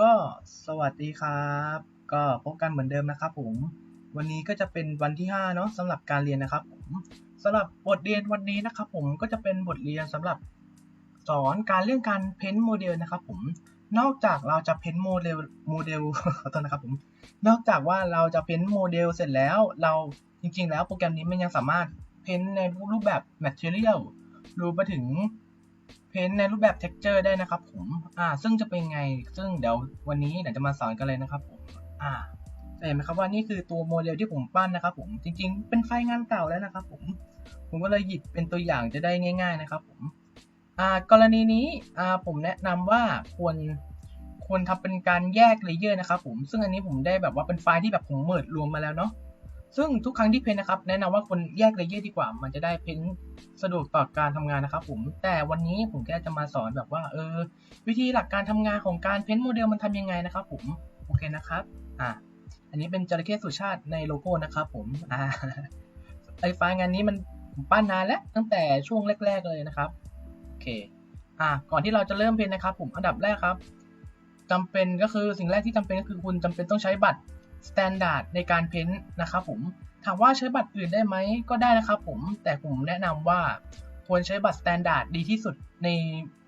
ก็สวัสดีครับ ก็พบกันเหมือนเดิมนะครับผม วันนี้ก็จะเป็นวันที่5เนาะสำหรับการเรียนนะครับผมสำหรับบทเรียนวันนี้นะครับผมก็จะเป็นบทเรียนสำหรับสอนการเรื่องการเพ้นโมเดลนะครับผมนอกจากเราจะเพ้นโมเดลโมเดลขอโทษนะครับผมนอกจากว่าเราจะเพ้นโมเดลเสร็จแล้วเราจริง ๆ แล้วโปรแกรมนี้มันยังสามารถเพ้นในรูปแบบ Material รวมไปถึง เพ้นในรูปแบบ Texture ได้นะครับผมอ่าซึ่งจะเป็นไง ซึ่งเดี๋ยววันนี้เดี๋ยวจะมาสอนกันเลยนะครับผมอ่าจะเห็นไหมครับว่านี่คือตัวโมเดลที่ผมปั้นนะครับผมจริงๆ เป็นไฟล์งานเก่าแล้วนะครับผมผมก็เลยหยิบเป็นตัวอย่างจะได้ง่าย ๆนะครับผมอ่ากรณีนี้อ่าผมแนะนำว่าควรควรทำเป็นการแยกเลเยอร์นะครับผมซึ่งอันนี้ผมได้แบบว่าเป็นไฟล์ที่แบบผมเมิร์รวมมาแล้วเนาะ ซึ่งทุกครั้งที่เพ้นนะครับ แนะนำว่าควรแยกเลเยอร์ดีกว่า มันจะได้เพ้นสะดวกต่อการทำงานนะครับ ผม แต่วันนี้ผมแค่จะมาสอนแบบว่า เออ วิธีหลักการทำงานของการเพ้นโมเดลมันทำยังไงนะครับ ผม โอเคนะครับ อ่า อันนี้เป็นจระเข้สุชาติในโลโก้นะครับผม อ่า ไอไฟล์งานนี้มันผมปั้นนานแล้วตั้งแต่ช่วงแรก ๆ เลยนะครับ โอเค อ่า ก่อนที่เราจะเริ่มเพ้นนะครับ ผม อันดับแรกครับจำเป็นก็คือสิ่งแรกที่จำเป็นก็คือคุณจำเป็นต้องใช้บัตร Standard ในการเพ้นนะครับผมถามว่าใช้บัตรอื่นได้ไหมก็ได้นะครับผมแต่ผมแนะนำว่าควรใช้บัตร Standard ดีที่สุดใน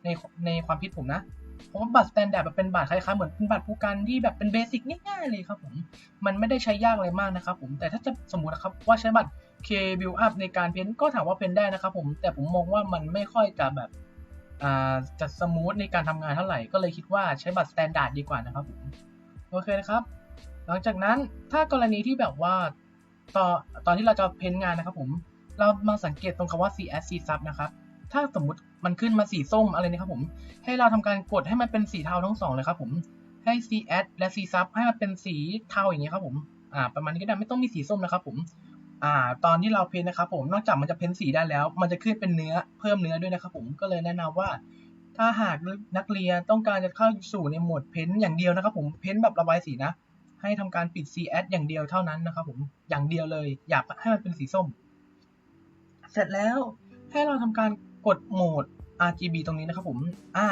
ในในความคิดผมนะเพราะว่าบัตร Standard แบบเป็นบัตรคล้ายๆเหมือนเป็นบัตรผู้กันที่แบบเป็นเบสิกง่ายๆเลยครับผมมันไม่ได้ใช้ยากอะไรมากนะครับผมแต่ถ้าจะสมมตินะครับว่าใช้บัตร K Build Up ในการเพ้นก็ถามว่าเพ้นได้นะครับผมแต่ผมมองว่ามันไม่ค่อยจะแบบอ่าจะสมูทในการทำงานเท่าไหร่ก็เลยคิดว่าใช้บัตร Standard ดีกว่านะครับผมโอเคนะครับ หลังจากนั้นถ้ากรณีที่แบบว่าตอนตอนที่เราจะเพ้นงานนะครับผม เรามาสังเกตตรงคำว่า C S C sub นะครับ ถ้าสมมุติมันขึ้นมาสีส้มอะไรนะครับผม ให้เราทำการกดให้มันเป็นสีเทาทั้งสองเลยครับผม ให้ C S และ C sub ให้มันเป็นสีเทาอย่างเงี้ครับผม อ่า ประมาณนี้ก็ได้ไม่ต้องมีสีส้มนะครับผม อ่า ตอนที่เราเพ้นนะครับผม นอกจากมันจะเพ้นสีได้แล้ว มันจะขึ้นเป็นเนื้อเพิ่มเนื้อด้วยนะครับผม ก็เลยแนะนำว่า ถ้าหากนักเรียนต้องการจะเข้าสู่ในโหมดเพ้นอย่างเดียวนะครับผม เพ้นแบบระบายสีนะ ให้ทำการปิด CS อย่างเดียวเท่านั้นนะครับผมอย่างเดียวเลยอยากให้มันเป็นสีส้ม เสร็จแล้วให้เราทำการกดโหมด RGB ตรงนี้นะครับผมอ่า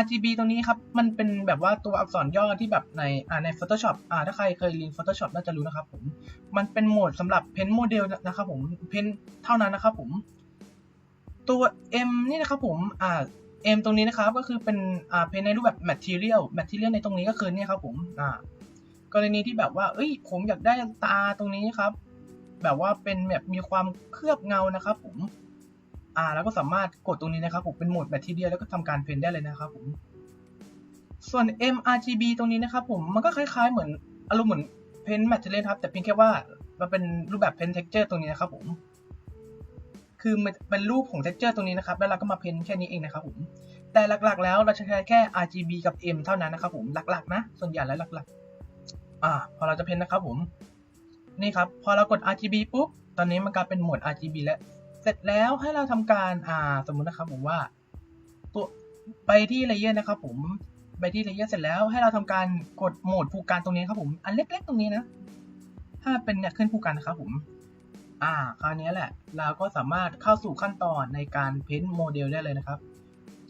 RGB ตรงนี้ครับ มันเป็นแบบว่าตัวอักษรย่อที่แบบในอ่าใน Photoshop อ่าถ้าใครเคยเรียน Photoshop น่าจะรู้นะครับผม มันเป็นโหมดสำหรับเพ้นโมเดลนะครับผมเพ้นเท่านั้นนะครับผม ตัว M นี่นะครับผมอ่า M ตรงนี้นะครับก็คือเป็นอ่าเพ้นในรูปแบบ material material ในตรงนี้ก็คือเนี่ยครับผมอ่า กรณีที่แบบว่า เอ้ย ผมอยากได้ตาตรงนี้ครับ แบบว่าเป็นแบบมีความเคลือบเงานะครับผม อ่า แล้วก็สามารถกดตรงนี้นะครับ ผมเป็นโหมดแมททีเรียแล้วก็ทำการเพนได้เลยนะครับ ผม ส่วน mRGB ตรงนี้นะครับผมมันก็คล้าย ๆ เหมือนอารมณ์เหมือนเพนแมทเทียลครับ แต่เพียงแค่ว่ามันเป็นรูปแบบเพนเท็กเจอร์ตรงนี้นะครับ ผม คือมันเป็นรูปของเท็กเจอร์ตรงนี้นะครับ แล้วเราก็มาเพนแค่นี้เองนะครับ ผม แต่หลักๆ แล้วเราจะใช้แค่ RGB กับ M เท่านั้นนะครับ ผมหลักๆ นะ ส่วนใหญ่แล้วหลักๆ อ่าพอเราจะเพ้นนะครับผม นี่ครับ พอเรากด RGB ปุ๊บ ตอนนี้มันกลายเป็นโหมด RGB แล้ว เสร็จแล้วให้เราทำการ อ่า สมมุตินะครับผมว่า ตัวไปที่เลเยอร์นะครับผม ไปที่เลเยอร์เสร็จแล้วให้เราทำการกดโหมดภูการตรงนี้ครับผม อันเล็กๆตรงนี้นะ ถ้าเป็นเนี่ยขึ้นภูการนะครับผม อ่า คราวนี้แหละ เราก็สามารถเข้าสู่ขั้นตอนในการเพ้นโมเดลได้เลยนะครับ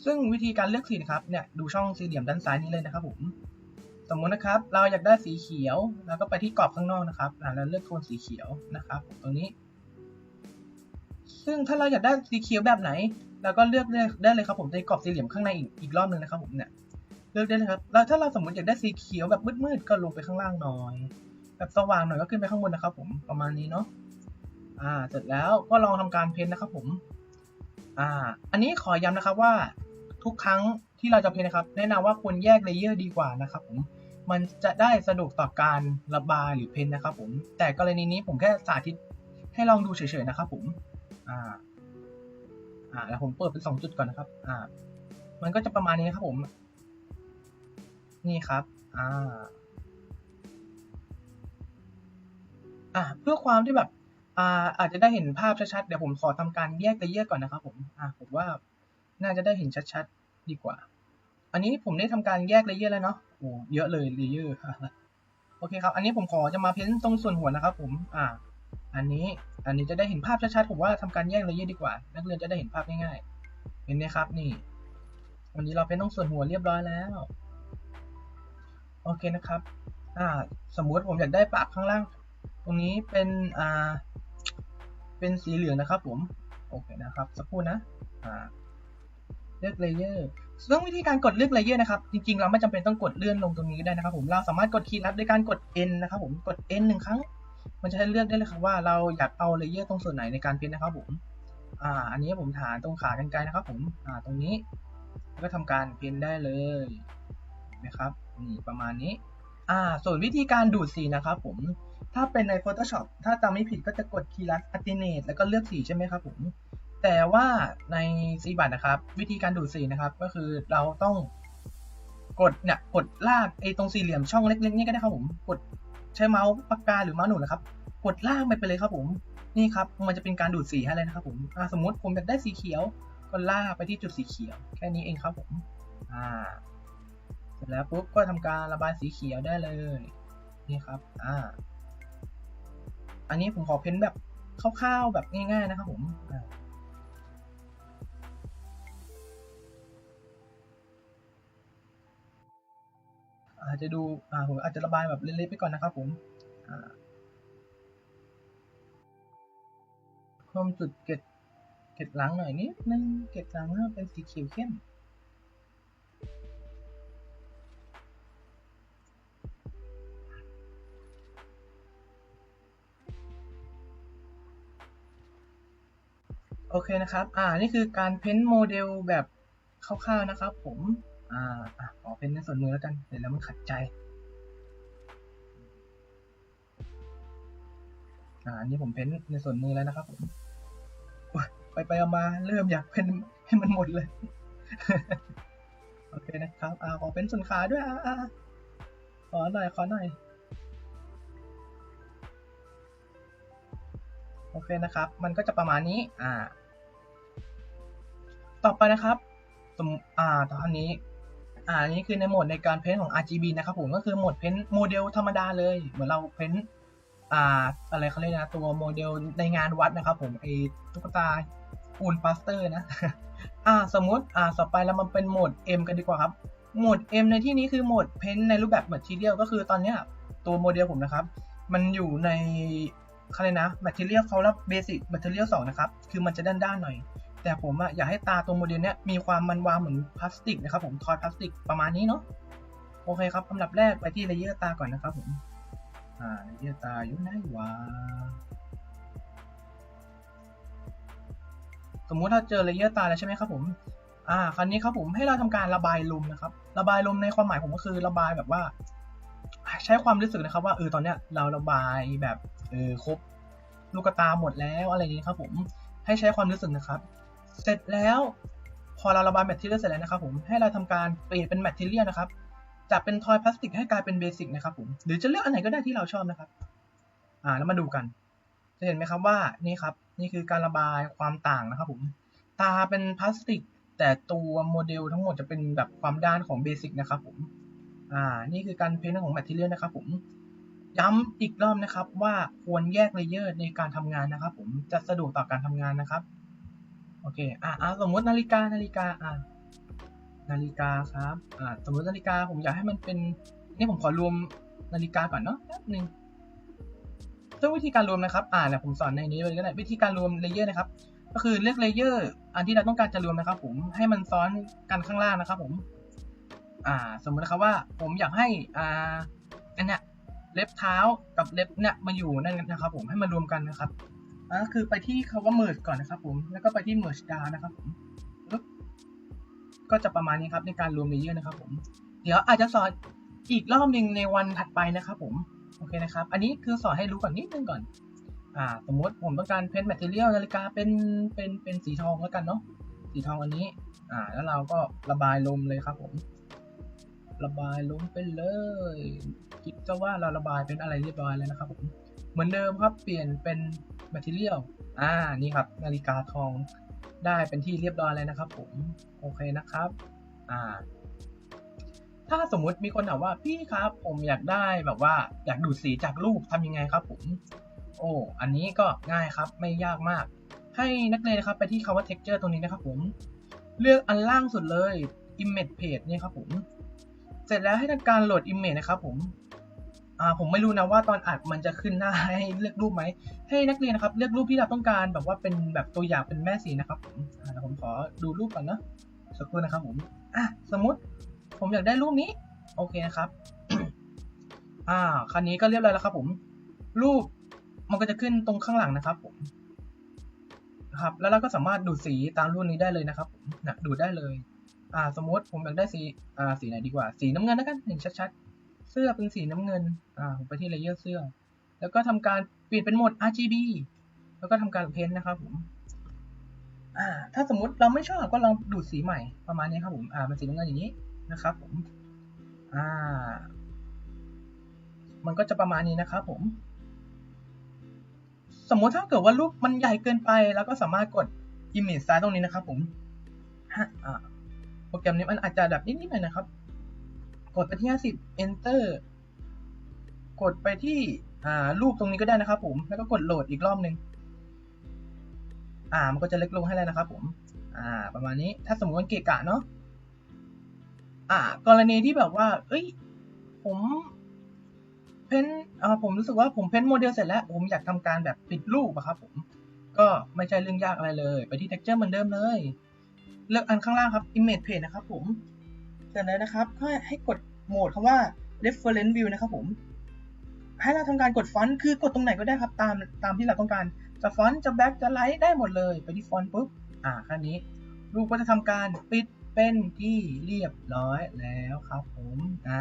ซึ่งวิธีการเลือกสีนะครับ เนี่ย ดูช่องสี่เหลี่ยมด้านซ้ายนี้เลยนะครับผม สมมุตินะครับ เราอยากได้สีเขียวแล้วก็ไปที่กรอบข้างนอกนะครับแล้วเลือกโทนสีเขียวนะครับ ตรงนี้ ซึ่งถ้าเราอยากได้สีเขียวแบบไหน เราก็เลือกได้เลยครับผมในกรอบสี่เหลี่ยมข้างในอีกรอบหนึ่งนะครับผมเนี่ย เลือกได้เลยครับ แล้วถ้าเราสมมติอยากได้สีเขียวแบบมืดๆ ก็ลงไปข้างล่างหน่อย แบบสว่างหน่อยก็ขึ้นไปข้างบนนะครับ ผม ประมาณนี้เนาะ อ่า เสร็จแล้วก็ลองทำการเพ้นนะครับ ผม อ่า อันนี้ขอย้ำนะครับว่าทุกครั้งที่เราจะเพ้นนะครับ แนะนำว่าควรแยกเลเยอร์ดีกว่านะครับผม มันจะได้สะดวกต่อการระบายหรือเพ้นนะครับผมแต่กรณีนี้ผมแค่สาธิตให้ลองดูเฉยๆนะครับผมอ่าอ่าแล้วผมเปิดเป็นสองจุดก่อนนะครับอ่ามันก็จะประมาณนี้ครับผม นี่ครับอ่าอ่าเพื่อความที่แบบอ่าอาจจะได้เห็นภาพชัดๆเดี๋ยวผมขอทำการแยกเลเยอร์ก่อนนะครับผมอ่าผมว่าน่าจะได้เห็นชัดๆดีกว่า อันนี้ผมได้ทำการแยกเลเยอร์แล้วเนาะโอ้เยอะเลยเลเยอร์โอเคครับ อันนี้ผมขอจะมาเพ้นตรงส่วนหัวนะครับ ผมอ่า อันนี้อันนี้จะได้เห็นภาพชัดๆผมว่าทำการแยกเลเยอร์ดีกว่า นักเรียนจะได้เห็นภาพง่ายๆเห็นไหมครับนี่ วันนี้เราเพ้นตรงส่วนหัวเรียบร้อยแล้วโอเคนะครับ อ่า สมมุติผมอยากได้ปากข้างล่าง ตรงนี้เป็น อ่า เป็นสีเหลืองนะครับผม โอเคนะครับ สักครู่นะ อ่า เลือกเลเยอร์ ซึ่งวิธีการกดเลือกเลเยอร์นะครับ จริงๆ เราไม่จำเป็นต้องกดเลื่อนลงตรงนี้ก็ได้นะครับ ผมเราสามารถกดคีย์ลัดด้วยการกด N นะครับผมกด N หนึ่งครั้ง มันจะให้เลือกได้เลยครับว่าเราอยากเอาเลเยอร์ตรงส่วนไหนในการเพ้นนะครับผมอ่าอันนี้ผมฐานตรงขากันไกลนะครับผมอ่าตรงนี้ก็ทำการเพ้นได้เลยนะครับนี่ประมาณนี้อ่าส่วนวิธีการดูดสีนะครับผมถ้าเป็นใน Photoshop ถ้าจำไม่ผิดก็จะกดคีย์ลัด Alternate แล้วก็เลือกสีใช่ไหมครับผม แต่ว่าในซีบัตนะครับ วิธีการดูดสีนะครับ ก็คือเราต้องกดเนี่ยกดลากไอ้ตรงสี่เหลี่ยมช่องเล็กๆนี่ก็ได้ครับผมกดใช้เมาส์ปากกาหรือเมาส์หนุนนะครับ กดลากไปไปเลยครับผมนี่ครับมันจะเป็นการดูดสีให้เลยนะครับผมสมมติผมอยากได้สีเขียวก็ลากไปที่จุดสีเขียว แค่นี้เองครับผมอ่าเสร็จแล้วปุ๊บก็ทำการระบายสีเขียวได้เลยนี่ครับอ่าอันนี้ผมขอเพ้นแบบคร่าวๆแบบง่ายๆนะครับผมอ่า อาจจะดูอ่าผมอาจจะระบายแบบเล็กๆไปก่อนนะครับผมอ่าเพิ่มจุดเกล็ดเกล็ดหลังหน่อยนิดนึงเกล็ดหลังเป็นสีเขียวเข้มโอเคนะครับ อ่า นี่คือการเพ้นโมเดลแบบคร่าวๆนะครับผม อ่าอะขอเพ้นในส่วนมือแล้วกันเดี๋ยวแล้วมันขัดใจ อ่าอันนี้ผมเพ้นในส่วนมือแล้วนะครับผมไปไปเอามาเริ่มอยากเพ้นให้มันหมดเลย โอเคนะครับ อ่าขอเป็นส่วนขาด้วยอ่าอ่าขอหน่อยขอหน่อยโอเคนะครับ มันก็จะประมาณนี้ อ่า ต่อไปนะครับ สมอ่าตอนนี้ อ่านี่คือในโหมดในการเพ้นของ RGB นะครับผมก็คือโหมดเพ้นโมเดลธรรมดาเลย เหมือนเราเพ้นอ่าอะไรเขาเรียกนะตัวโมเดลในงานวัดนะครับผมไอตุ๊กตาปูนปาสเตอร์นะอ่าสมมติอ่าต่อไปเรามาเป็นโหมด M กันดีกว่าครับโหมด M ในที่นี้คือโหมดเพ้นในรูปแบบ Material ก็คือตอนเนี้ยตัวโมเดลผมนะครับ มันอยู่ในเขาเรียกนะ Material เขาแล้ว Basic Material 2นะครับ คือมันจะด้านๆหน่อย แต่ผมอะอยากให้ตาตัวโมเดลเนี้ยมีความมันวางเหมือนพลาสติกนะครับผมทอยพลาสติกประมาณนี้เนาะโอเคครับอันดับแรกไปที่เลเยอร์ตาก่อนนะครับผมอ่าเลเยอร์ตาอยู่ไหนวะสมมุติถ้าเจอเลเยอร์ตาแล้วใช่ไหมครับผมอ่าคราวนี้ครับผมให้เราทำการระบายลมนะครับ ระบายลมในความหมายผมก็คือระบายแบบว่า ใช้ความรู้สึกนะครับ ว่าเออตอนเนี้ยเราระบายแบบเออครบลูกตาหมดแล้วอะไรนี้ครับผมให้ใช้ความรู้สึกนะครับ เสร็จแล้วพอเราระบายแมทเทียลเสร็จแล้วนะครับผมให้เราทำการเปลี่ยนเป็นแมทเทียลนะครับจากเป็นทอยพลาสติกให้กลายเป็นเบสิกนะครับผมหรือจะเลือกอันไหนก็ได้ที่เราชอบนะครับ อ่าแล้วมาดูกัน จะเห็นไหมครับว่านี่ครับนี่คือการระบายความต่างนะครับผมตาเป็นพลาสติก แต่ตัวโมเดลทั้งหมดจะเป็นแบบความด้านของเบสิกนะครับผมอ่านี่คือการเพ้นท์ของแมทเทียลนะครับผมย้ำอีกรอบนะครับว่าควรแยกเลเยอร์ในการทำงานนะครับ ผมจะสะดวกต่อการทำงานนะครับ โอเค อ่าสมมตินาฬิกา นาฬิกา อ่า นาฬิกาครับ อ่า สมมตินาฬิกา ผมอยากให้มันเป็น นี่ผมขอรวมนาฬิกาก่อนเนาะแป๊บนึงซึ่งวิธีการรวมนะครับ อ่าเนี่ยผมสอนในนี้เลยก็ได้ วิธีการรวมเลเยอร์นะครับ ก็คือเลือกเลเยอร์ อันที่เราต้องการจะรวมนะครับ ผม ให้มันซ้อนกันข้างล่างนะครับ ผม อ่า สมมตินะครับว่า ผมอยากให้ อ่า อันเนี้ยเล็บเท้ากับเล็บเนี่ยมาอยู่นั่นนะครับ ผม ให้มันรวมกันนะครับ อ่าคือไปที่คาว่า merge ก่อนนะครับผม แล้วก็ไปที่ merge dao นะครับผมก็จะประมาณนี้ครับในการรวมเลเยอร์นะครับผม เดี๋ยวอาจจะสอนอีกรอบหนึ่งในวันถัดไปนะครับผม โอเคนะครับ อันนี้คือสอนให้รู้ก่อนนิดนึงก่อน อ่า สมมติผมต้องการเพ้นท์แมทเทียลนาฬิกาเป็นเป็นเป็นสีทองแล้วกันเนาะ สีทองอันนี้ อ่า แล้วเราก็ระบายลมเลยครับผม ระบายลมไปเลยคิดจะว่าเราระบายเป็นอะไรเรียบร้อยแล้วนะครับผม เหมือนเดิมครับ เปลี่ยนเป็น แมทเทียลอ่านี่ครับนาฬิกาทองได้เป็นที่เรียบร้อยแล้วนะครับ ผมโอเคนะครับอ่าถ้าสมมุติมีคนถามว่าพี่ครับ ผมอยากได้แบบว่า อยากดูดสีจากรูปทำยังไงครับ ผม โอ้อันนี้ก็ง่ายครับไม่ยากมาก ให้นักเรียนนะครับ ไปที่คำว่า texture ตรงนี้นะครับ ผม เลือกอันล่างสุดเลย image page นี่ครับผม เสร็จแล้วให้ทำการโหลด image นะครับ ผม ผมไม่รู้นะว่าตอนอัดมันจะขึ้นหน้าให้เลือกรูปไหม ให้นักเรียนนะครับ เลือกรูปที่เราต้องการแบบว่าเป็นแบบตัวอย่างเป็นแม่สีนะครับผมผมขอดูรูปก่อนนะสักครู่นะครับผมอะสมมติผมอยากได้รูปนี้ โอเคนะครับ อ่าคันนี้ก็เรียบร้อยแล้วครับ ผม รูปมันก็จะขึ้นตรงข้างหลังนะครับ ผมครับ แล้วเราก็สามารถดูดสีตามรูปนี้ได้เลยนะครับผมนะดูดได้เลย อ่า สมมติผมอยากได้สีอ่าสีไหนดีกว่า สีน้ำเงินแล้วกันเห็นชัดๆ เสื้อเป็นสีน้ำเงิน อ่า ผมไปที่เลเยอร์เสื้อ แล้วก็ทำการเปลี่ยนเป็นโหมด RGB แล้วก็ทำการเพ้นท์นะครับผม อ่า ถ้าสมมติเราไม่ชอบก็ลองดูดสีใหม่ประมาณนี้ครับผม อ่า เป็นสีน้ำเงินอย่างนี้นะครับผม อ่า มันก็จะประมาณนี้นะครับผม สมมติถ้าเกิดว่ารูปมันใหญ่เกินไป แล้วก็สามารถกด image size ตรงนี้นะครับผมฮะอ่าโปรแกรมนี้มันอาจจะแบบนิดๆหน่อยนะครับ กดไปที่ 50 enter กดไปที่อ่ารูปตรงนี้ก็ได้นะครับผม แล้วก็กดโหลดอีกรอบหนึ่งอ่า มันก็จะเล็กลงให้แล้วนะครับผม อ่า ประมาณนี้ ถ้าสมมติมันเกะกะเนาะ อ่า กรณีที่แบบว่า เอ้ย ผมเพ้นอ่าผมรู้สึกว่าผมเพ้นโมเดลเสร็จแล้ว ผมอยากทำการแบบปิดรูปอะครับผม ก็ไม่ใช่เรื่องยากอะไรเลย ไปที่ texture เหมือนเดิมเลย เลือกอันข้างล่างครับ image page นะครับผม เสร็จแล้วนะครับก็ให้กดโหมดคำว่า reference view นะครับผม ให้เราทำการกดฟอนต์คือกดตรงไหนก็ได้ครับตามตามที่เราต้องการจะฟอนต์จะแบ็กจะไลท์ได้หมดเลย ไปที่ฟอนต์ปุ๊บอ่าแค่นี้รูปก็จะทำการปิดเป็นที่เรียบร้อยแล้วครับผมอ่า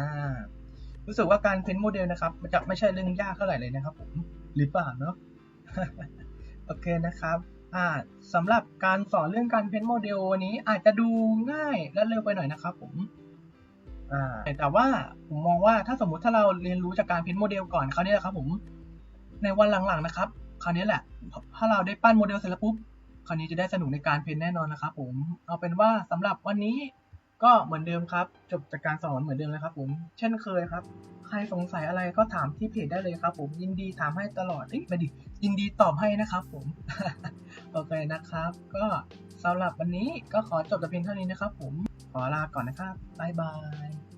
รู้สึกว่าการเพ้นโมเดลนะครับมันจะไม่ใช่เรื่องยากเท่าไหร่เลยนะครับผมหรือเปล่าเนาะโอเคนะครับอ่าสำหรับการสอนเรื่องการเพ้นโมเดลวันนี้อาจจะดูง่ายและเร็วไปหน่อยนะครับผม แต่ว่าผมมองว่าถ้าสมมุติถ้าเราเรียนรู้จากการเพ้นโมเดลก่อนคราวนี้แหละครับ ผม ในวันหลังๆนะครับ คราวนี้แหละ ถ้าเราได้ปั้นโมเดลเสร็จแล้วปุ๊บคราวนี้จะได้สนุกในการเพ้นแน่นอนนะครับ ผม เอาเป็นว่าสำหรับวันนี้ก็เหมือนเดิมครับ จบจากการสอนเหมือนเดิมเลยครับ ผม เช่นเคยครับ ใครสงสัยอะไรก็ถามที่เพจได้เลยครับ ผมยินดีถามให้ตลอดเอ้ยไม่ดิยินดีตอบให้นะครับ ผมโอเคนะครับ ก็สำหรับวันนี้ก็ขอจบแต่เพียงเท่านี้นะครับ ผม ขอลาก่อนนะครับ บ๊ายบาย